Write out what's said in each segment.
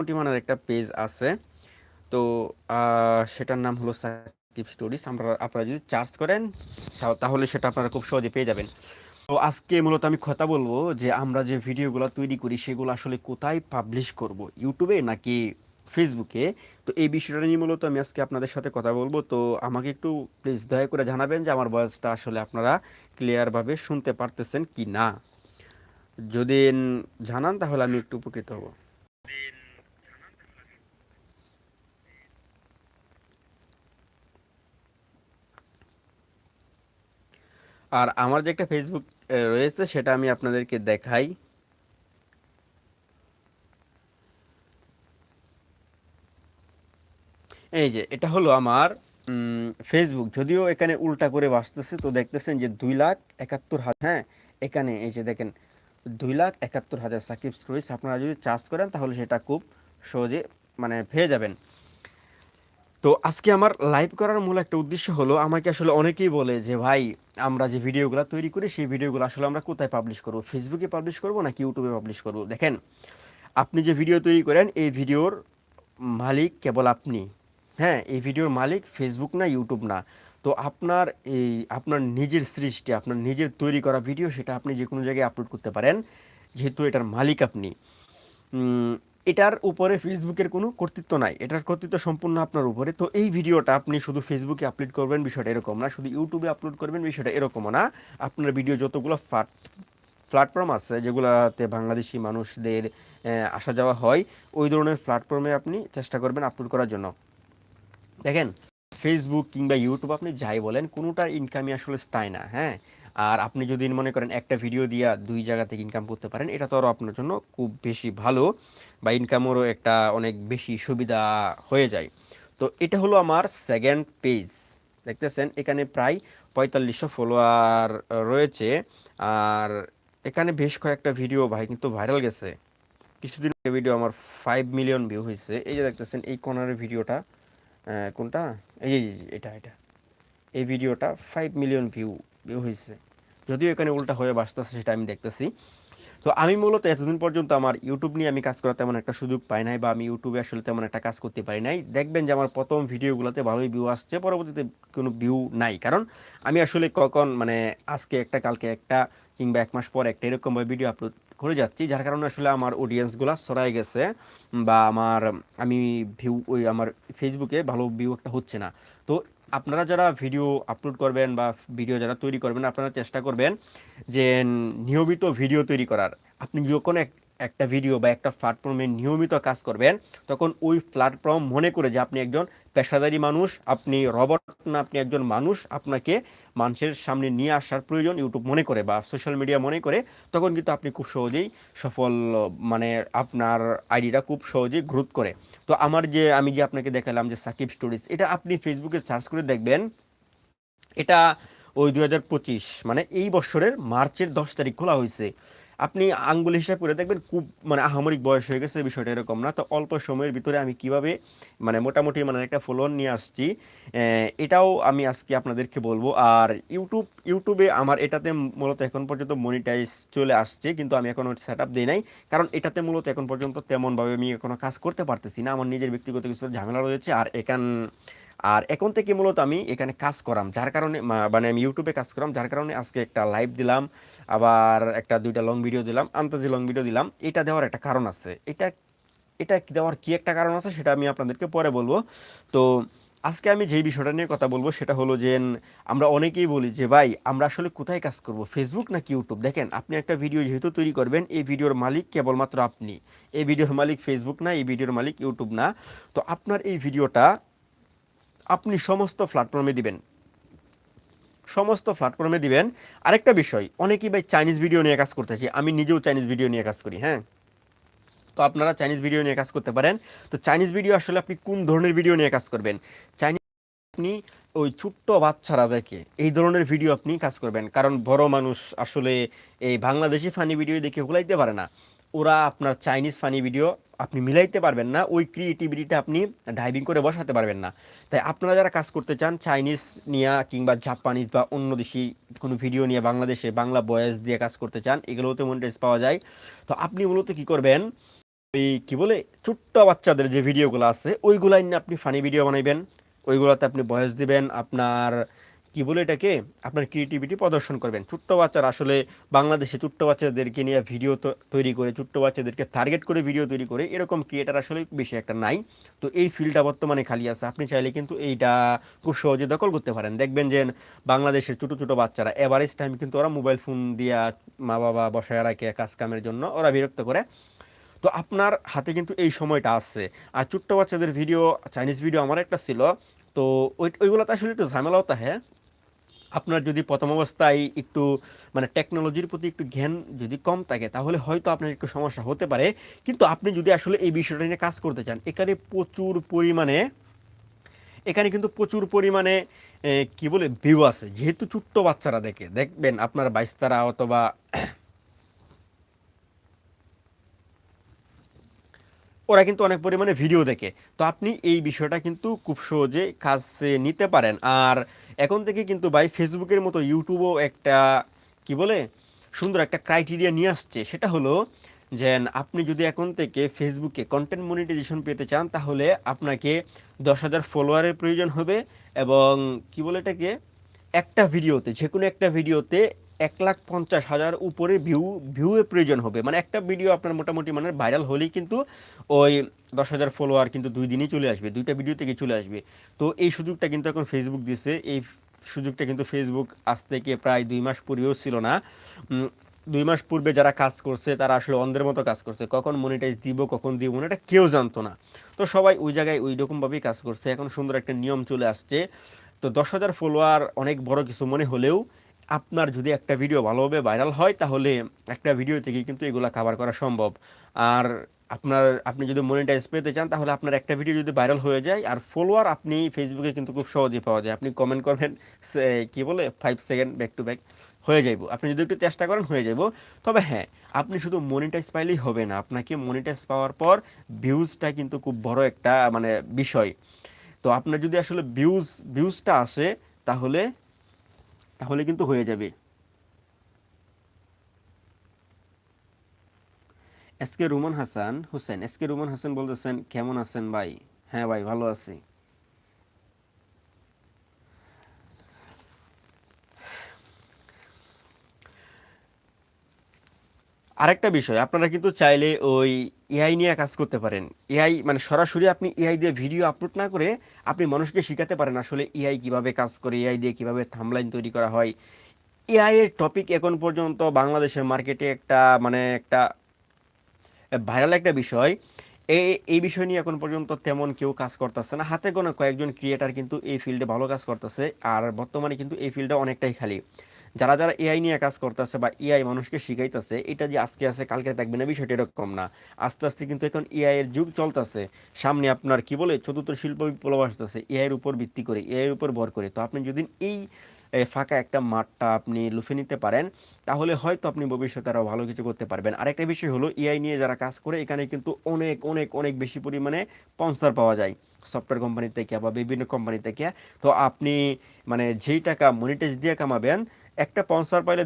মোটামুটি মানের একটা পেজ আছে। তো সেটার নাম হলো সাকিব স্টোরিজ। আমরা, আপনারা যদি চার্জ করেন তাহলে সেটা আপনারা খুব সহজে পেয়ে যাবেন। তো, আজকে মূলত আমি কথা বলব যে, আমরা যে ভিডিওগুলো তৈরি করি, সেগুলো আসলে কোথায় পাবলিশ করব? ইউটিউবে নাকি ফেসবুকে? তো, এই বিষয়টা নিয়ে মূলত আমি আজকে আপনাদের সাথে কথা বলব। তো, আমাকে একটু প্লিজ দয়া করে জানাবেন যে, আমার ভয়েসটা আসলে আপনারা ক্লিয়ারভাবে শুনতে পারতেছেন কি না যদি জানান, তাহলে আমি একটু উপকৃত হব। আর আমার যে একটা ফেসবুক রয়েছে, সেটা আমি আপনাদেরকে দেখাই। এই যে, এটা হলো আমার ফেসবুক যদিও এখানে উল্টা করে বাসতেছে, তো দেখতেছেন যে দুই লাখ একাত্তর হাজার হ্যাঁ এখানে এই যে দেখেন, দুই লাখ একাত্তর হাজার স্টোরিজ আপনারা যদি চার্জ করেন, তাহলে সেটা খুব সহজে মানে পেয়ে যাবেন। তো আজকে আমার লাইভ করার মূল একটা উদ্দেশ্য হলো, আমাকে আসলে অনেকেই বলে যে, ভাই আমরা যে ভিডিওগুলো তৈরি করি, সেই ভিডিওগুলো আসলে আমরা কোথায় পাবলিশ করব? ফেসবুকে পাবলিশ করব নাকি ইউটিউবে পাবলিশ করব? দেখেন, আপনি যে ভিডিও তৈরি করেন, এই ভিডিওর মালিক কেবল আপনি। হ্যাঁ এই ভিডিওর মালিক ফেসবুক না ইউটিউব না। তো আপনার এই, আপনার নিজের সৃষ্টি, আপনার নিজের তৈরি করা ভিডিও, সেটা আপনি যে কোনো জায়গায় আপলোড করতে পারেন। যেহেতু এটার মালিক আপনি। এটার উপরে ফেসবুকের কোনো কর্তৃত্ব নাই। এটার কর্তৃত্ব সম্পূর্ণ আপনার উপরে। তো এই ভিডিওটা আপনি শুধু ফেসবুকে আপলোড করবেন, বিষয়টা এরকম না। শুধু ইউটিউবে আপলোড করবেন, বিষয়টা এরকমও না। আপনার ভিডিও যতগুলো ফ্লাট প্ল্যাটফর্ম আছে, যেগুলোতে বাংলাদেশি মানুষদের আসা যাওয়া হয়, ওই ধরনের প্ল্যাটফর্মে আপনি চেষ্টা করবেন আপলোড করার জন্য। দেখেন ফেসবুক কিংবা ইউটিউব আপনি যাই বলেন, কোনোটার ইনকামই আসলে স্থায়ী না হ্যাঁ? আর আপনি যদি মনে করেন একটা ভিডিও দিয়া দুই জায়গা থেকে ইনকাম করতে পারেন এটা তো আরও আপনার জন্য খুব বেশি ভালো বা ইনকামেরও একটা অনেক বেশি সুবিধা হয়ে যায়। তো এটা হলো আমার সেকেন্ড পেজ দেখতেছেন এখানে প্রায় পঁয়তাল্লিশশো ফলোয়ার রয়েছে। আর এখানে বেশ কয়েকটা ভিডিও ভাই কিন্তু ভাইরাল গেছে। কিছুদিন ভিডিও আমার ফাইভ মিলিয়ন ভিউ হয়েছে। এই যে দেখতেছেন এই কর্নারের ভিডিওটা কোনটা? এই, এটা এটা। এই ভিডিওটা ফাইভ মিলিয়ন ভিউ ভিউ হয়েছে। যদিও এখানে উল্টা হয়ে বাসতেছে, সেটা আমি দেখতেছি। তো আমি মূলত এতদিন পর্যন্ত আমার ইউটিউব নিয়ে আমি কাজ করার তেমন একটা সুযোগ পাই নাই বা আমি ইউটিউবে আসলে তেমন একটা কাজ করতে পারি নাই। দেখবেন যে আমার প্রথম ভিডিওগুলোতে ভালোই ভিউ আসছে, পরবর্তীতে কোনো ভিউ নাই। কারণ আমি আসলে কখন মানে আজকে একটা, কালকে একটা, কিংবা এক মাস পর একটা এরকমভাবে ভিডিও আপলোড করে যাচ্ছি, যার কারণে আসলে আমার অডিয়েন্সগুলো সরাই গেছে বা আমার, আমি ভিউ ওই আমার ফেসবুকে ভালো ভিউ একটা হচ্ছে না। তো আপনারা যারা ভিডিও আপলোড করবেন বা ভিডিও যারা তৈরি করবেন, আপনারা চেষ্টা করবেন যে নিয়মিত ভিডিও তৈরি করার। আপনি যখন এক একটা ভিডিও বা একটা প্ল্যাটফর্মে নিয়মিত কাজ করবেন, তখন ওই প্ল্যাটফর্ম মনে করে যে আপনি একজন পেশাদারি মানুষ, আপনি রবট না, আপনি একজন মানুষ, আপনাকে মানুষের সামনে নিয়ে আসার প্রয়োজন ইউটিউব মনে করে বা সোশ্যাল মিডিয়া মনে করে, তখন কিন্তু আপনি খুব সহজেই সফল মানে আপনার আইডিটা খুব সহজেই গ্রোথ করে। তো আমার যে, আমি যে আপনাকে দেখালাম যে সাকিব স্টোরিজ এটা আপনি ফেসবুকে সার্চ করে দেখবেন, এটা ওই দুই হাজার পঁচিশ মানে এই বছরের মার্চের দশ তারিখ খোলা হয়েছে। আপনি আঙ্গুল হিসাব করে দেখবেন খুব মানে আহামরিক বয়স হয়ে গেছে, বিষয়টা এরকম না। তো অল্প সময়ের ভিতরে আমি কীভাবে মানে মোটামুটি মানে একটা ফলোয়ার নিয়ে আসছি এটাও আমি আজকে আপনাদেরকে বলব। আর ইউটিউব, ইউটিউবে আমার এটাতে মূলত এখন পর্যন্ত মনিটাইজ চলে আসছে, কিন্তু আমি এখনও সেট আপ দিই নাই। কারণ এটাতে মূলত এখন পর্যন্ত তেমনভাবে আমি এখনও কাজ করতে পারতেছি না। আমার নিজের ব্যক্তিগত কিছু ঝামেলা রয়েছে, আর এখান আর এখন থেকে মূলত আমি এখানে কাজ করাম, যার কারণে মানে আমি ইউটিউবে কাজ করাম, যার কারণে আজকে একটা লাইভ দিলাম, আবার একটা দুইটা লং ভিডিও দিলাম আন্তাজি লং ভিডিও দিলাম। এটা দেওয়ার একটা কারণ আছে। এটা এটা দেওয়ার কি একটা কারণ আছে সেটা আমি আপনাদেরকে পরে বলব। তো আজকে আমি যেই বিষয়টা নিয়ে কথা বলব সেটা হলো যে, আমরা অনেকেই বলি যে, ভাই, আমরা আসলে কোথায় কাজ করব? ফেসবুক নাকি ইউটিউব দেখেন, আপনি একটা ভিডিও যেহেতু তৈরি করবেন, এই ভিডিওর মালিক কেবলমাত্র আপনি। এই ভিডিওর মালিক ফেসবুক না, এই ভিডিওর মালিক ইউটিউব না। তো আপনার এই ভিডিওটা আপনি সমস্ত প্ল্যাটফর্মে দিবেন। সমস্ত প্ল্যাটফর্মে দিবেন। আরেকটা বিষয়, অনেকেই ভাই চাইনিজ ভিডিও নিয়ে কাজ করতেছি। আমি নিজেও চাইনিজ ভিডিও নিয়ে কাজ করি হ্যাঁ? তো আপনারা চাইনিজ ভিডিও নিয়ে কাজ করতে পারেন। তো চাইনিজ ভিডিও আসলে আপনি কোন ধরনের ভিডিও নিয়ে কাজ করবেন? চাইনিজ আপনি ওই ছোট্ট বাচ্চারা দেখে এই ধরনের ভিডিও আপনি কাজ করবেন। কারণ বড় মানুষ আসলে এই বাংলাদেশি ফানি ভিডিও দেখে ভুলাইতে পারে না। ওরা আপনার চাইনিজ ফানি ভিডিও আপনি মিলাইতে পারবেন না, ওই ক্রিয়েটিভিটিটা আপনি ডাইভিং করে বসাতে পারবেন না। তাই আপনারা যারা কাজ করতে চান চাইনিজ নিয়ে কিংবা জাপানিজ বা অন্য দেশি কোনো ভিডিও নিয়ে বাংলাদেশে বাংলা বয়েস দিয়ে কাজ করতে চান, এগুলোতে মনিটাইজ পাওয়া যায়। তো আপনি মূলত কি করবেন, ওই কী বলে, ছোট্ট বাচ্চাদের যে ভিডিওগুলো আছে ওইগুলাই নিয়ে আপনি ফানি ভিডিও বানাইবেন, ওইগুলোতে আপনি ভয়েস দিবেন, আপনার কি বলে এটাকে? আপনার ক্রিয়েটিভিটি প্রদর্শন করবেন। ছোট্ট বাচ্চারা আসলে বাংলাদেশে ছোট্ট বাচ্চাদেরকে নিয়ে ভিডিও তৈরি করে, ছোট্ট বাচ্চাদেরকে টার্গেট করে ভিডিও তৈরি করে, এরকম ক্রিয়েটার আসলে বেশি একটা নাই। তো এই ফিল্ডটা বর্তমানে খালি আছে। আপনি চাইলে কিন্তু এইটা খুব সহজে দখল করতে পারেন। দেখবেন যে বাংলাদেশের ছোটো ছোটো বাচ্চারা এভারেজ টাইম কিন্তু ওরা মোবাইল ফোন দিয়া মা বাবা বসায় রাখে কাজ কামের জন্য, ওরা বিরক্ত করে। তো আপনার হাতে কিন্তু এই সময়টা আছে। আর ছোট্ট বাচ্চাদের ভিডিও চাইনিজ ভিডিও আমার একটা ছিল। তো ওই ওইগুলোতে আসলে একটু ঝামেলাও হ্যাঁ? আপনার যদি প্রথম অবস্থায় একটু মানে টেকনোলজির প্রতি একটু জ্ঞান যদি কম থাকে, তাহলে হয়তো আপনার একটু সমস্যা হতে পারে। কিন্তু আপনি যদি আসলে এই বিষয়টা নিয়ে কাজ করতে চান, এখানে প্রচুর পরিমাণে, এখানে কিন্তু প্রচুর পরিমাণে কি বলে ভিউ আছে। যেহেতু ছোট্ট বাচ্চারা দেখে, দেখবেন আপনার বাইস্তারা অথবা ওরা কিন্তু অনেক পরিমাণে ভিডিও দেখে। তো আপনি এই বিষয়টা কিন্তু খুব সহজে কাজে নিতে পারেন। আর এখন থেকে কিন্তু ভাই ফেসবুকের মতো ইউটিউবও একটা, কি বলে, সুন্দর একটা ক্রাইটেরিয়া নিয়ে আসছে। সেটা হলো যে আপনি যদি এখন থেকে ফেসবুকে কন্টেন্ট মনিটাইজেশন পেতে চান, তাহলে আপনাকে দশ হাজার ফলোয়ারের প্রয়োজন হবে এবং কি বলে এটাকে? একটা ভিডিওতে যে কোনো একটা ভিডিওতে এক লাখ পঞ্চাশ হাজার উপরে ভিউ ভিউয়ে প্রয়োজন হবে। মানে একটা ভিডিও আপনার মোটামুটি মানে ভাইরাল হলেই কিন্তু ওই দশ হাজার ফলোয়ার কিন্তু দুই দিনই চলে আসবে, দুইটা ভিডিও থেকে চলে আসবে। তো এই সুযোগটা কিন্তু এখন ফেসবুক দিছে। এই সুযোগটা কিন্তু ফেসবুক আজ থেকে প্রায় দুই মাস পূর্বেও ছিল না। দুই মাস পূর্বে যারা কাজ করছে, তারা আসলে অন্ধের মতো কাজ করছে। কখন মনিটাইজ দিব, কখন দিব না, এটা কেউ জানতো না। তো সবাই ওই জায়গায় ওই রকমভাবেই কাজ করছে। এখন সুন্দর একটা নিয়ম চলে আসছে। তো দশ হাজার ফলোয়ার অনেক বড় কিছু মনে হলেও আপনার যদি একটা ভিডিও ভালোভাবে ভাইরাল হয়, তাহলে একটা ভিডিও থেকে কিন্তু এগুলা কাভার করা সম্ভব। আর আপনার, আপনি যদি মনিটাইজ পেতে চান, তাহলে আপনার একটা ভিডিও যদি ভাইরাল হয়ে যায়, আর ফলোয়ার আপনি ফেসবুকে কিন্তু খুব সহজেই পাওয়া যায়। আপনি কমেন্ট করবেন কি বলে five second back to back হয়ে যাইব। আপনি যদি একটু চেষ্টা করেন, হয়ে যাব তবে হ্যাঁ আপনি শুধু মনিটাইজ পাইলেই হবে না। আপনাকে মনিটাইজ পাওয়ার পর ভিউজটা কিন্তু খুব বড় একটা মানে বিষয়। তো আপনার যদি আসলে ভিউজ ভিউজটা আসে, তাহলে তাহলে কিন্তু হয়ে যাবে। S K Rumon Hasan, Hossain, S K Rumon Hasan বলতেছেন, কেমন আছেন ভাই? হ্যাঁ ভাই, ভালো আছি। আরেকটা বিষয়, আপনারা কিন্তু চাইলে ওই এআই নিয়ে কাজ করতে পারেন। এআই মানে সরাসরি আপনি এআই দিয়ে ভিডিও আপলোড না করে আপনি মানুষকে শেখাতে পারেন আসলে এআই কীভাবে কাজ করে এআই দিয়ে কীভাবে থামলাইন তৈরি করা হয়। এআই এর টপিক এখন পর্যন্ত বাংলাদেশের মার্কেটে একটা মানে একটা ভাইরাল একটা বিষয়। এই এই বিষয় নিয়ে এখন পর্যন্ত তেমন কেউ কাজ করতেছে না। হাতে গোনা কয়েকজন ক্রিয়েটার কিন্তু এই ফিল্ডে ভালো কাজ করতেছে। আর বর্তমানে কিন্তু এই ফিল্ডে অনেকটাই খালি। যারা যারা এআই নিয়ে কাজ করতেছে বা এআই মানুষকে শিখাইতেছে, এটা যে আজকে আছে, কালকে থাকবে না, বিষয়টা এরকম না। আস্তে আস্তে কিন্তু এখন এআই এর যুগ চলতেছে। সামনে আপনার কি বলে, চতুর্থ শিল্প বিপ্লব আসতেছে। এআই এর উপর ভিত্তি করে এআই এর উপর ভর করে। তো আপনি যদি এই ফাঁকা একটা মাঠটা আপনি লুফে নিতে পারেন, তাহলে হয়তো আপনি ভবিষ্যতে আরও ভালো কিছু করতে পারবেন। আরেকটা বিষয় হলো এআই নিয়ে যারা কাজ করে, এখানে কিন্তু অনেক অনেক অনেক বেশি পরিমাণে স্পন্সার পাওয়া যায়। সফটওয়্যার কোম্পানি থেকে বা বিভিন্ন কোম্পানি থেকে। তো আপনি মানে যেই টাকা মনিটাইজ দিয়ে কামাবেন একটা স্পন্সর পাইলে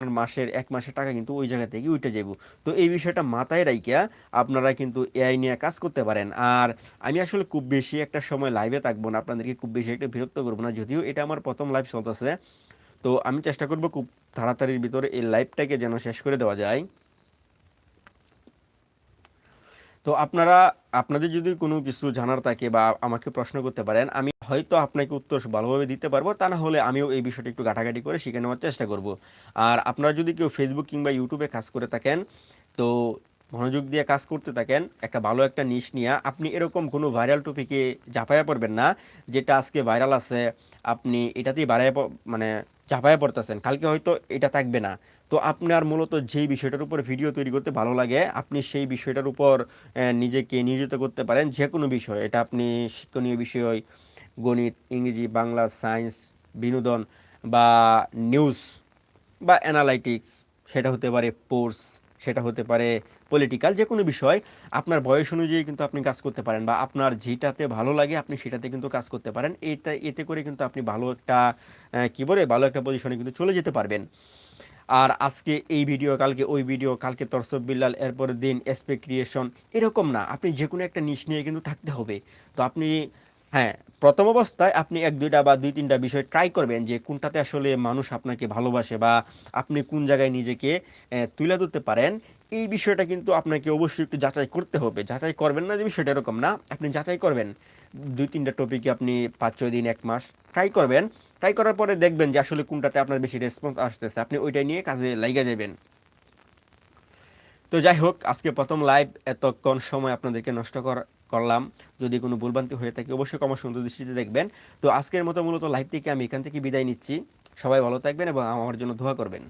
মাসের এক মাসের টাকা কিন্তু ওই জায়গা থেকে উঠে যাব তো এই বিষয়টা মাথায় রাইকা আপনারা কিন্তু এআই নিয়ে কাজ করতে পারেন। আর আমি আসলে খুব বেশি একটা সময় লাইভে থাকব না, আপনাদেরকে খুব বেশি একটা বিরক্ত করব না, যদিও এটা আমার প্রথম লাইভ চলতেছে। তো আমি চেষ্টা করব খুব তাড়াতাড়ির ভিতরে এই লাইভটাকে যেন শেষ করে দেওয়া যায়। তো আপনারা, আপনাদের যদি কোনো কিছু জানার থাকে বা আমাকে প্রশ্ন করতে পারেন, আমি হয়তো আপনাকে উত্তর ভালোভাবে দিতে পারব। তা না হলে আমিও এই বিষয়টা একটু ঘাটাঘাটি করে শিখে নেওয়ার চেষ্টা করব। আর আপনারা যদি কেউ ফেসবুক কিংবা ইউটিউবে কাজ করে থাকেন, তো মনোযোগ দিয়ে কাজ করতে থাকেন, একটা ভালো একটা নিশ নিয়ে, আপনি এরকম কোনো ভাইরাল টপিকে ঝাঁপাইয়া পড়বেন না, যেটা আজকে ভাইরাল আছে, আপনি এটাতেই বাড়াই মানে ঝাঁপাইয়া পড়তেছেন। কালকে হয়তো এটা থাকবে না। তো আপনার মূলত যেই বিষয়টার উপর ভিডিও তৈরি করতে ভালো লাগে, আপনি সেই বিষয়টার উপর নিজেকে নিয়োজিত করতে পারেন যে কোনো বিষয়। এটা আপনি শিক্ষণীয় বিষয়, গণিত, ইংরেজি, বাংলা সায়েন্স বিনোদন বা নিউজ বা অ্যানালাইটিক্স সেটা হতে পারে পোর্স সেটা হতে পারে পলিটিক্যাল যে কোনো বিষয়, আপনার বয়স অনুযায়ী কিন্তু আপনি কাজ করতে পারেন বা আপনার যেটাতে ভালো লাগে আপনি সেটাতে কিন্তু কাজ করতে পারেন। এটা এতে করে কিন্তু আপনি ভালো একটা কী বলে, ভালো একটা পজিশনে কিন্তু চলে যেতে পারবেন। আর আজকে এই ভিডিও কালকে ওই ভিডিও কালকে তরসব বিল্লাল, এরপরের দিন এসপে ক্রিয়েশন এরকম না। আপনি যে কোনো একটা নিশ নিয়ে কিন্তু থাকতে হবে। তো আপনি হ্যাঁ প্রথম অবস্থায় আপনি এক, দুইটা বা দুই, তিনটা বিষয় ট্রাই করবেন যে কোনটাতে আসলে মানুষ আপনাকে ভালোবাসে বা আপনি কোন জায়গায় নিজেকে তুলে ধরতে পারেন। এই বিষয়টা কিন্তু আপনাকে অবশ্যই একটু যাচাই করতে হবে। যাচাই করবেন না যে বিষয়টা এরকম না। আপনি যাচাই করবেন। দুই, তিনটা টপিকে আপনি পাঁচ, ছয় দিন, এক মাস ট্রাই করবেন। ট্রাই করার পরে দেখবেন যে আসলে কোনটাতে আপনার বেশি রেসপন্স আসতেছে। আপনি ওইটা নিয়ে কাজে লাইগা যাবেন। তো যাই হোক, আজকে প্রথম লাইভ এতক্ষণ সময় আপনাদেরকে নষ্ট কর- করলাম। যদি কোনো ভুলভ্রান্তি হয়ে থাকে, অবশ্যই আমার সুন্দর দৃষ্টিতে দেখবেন। তো আজকের মতো মূলত লাইভ থেকে আমি এখান থেকে বিদায় নিচ্ছি। সবাই ভালো থাকবেন এবং আমার জন্য দোয়া করবেন।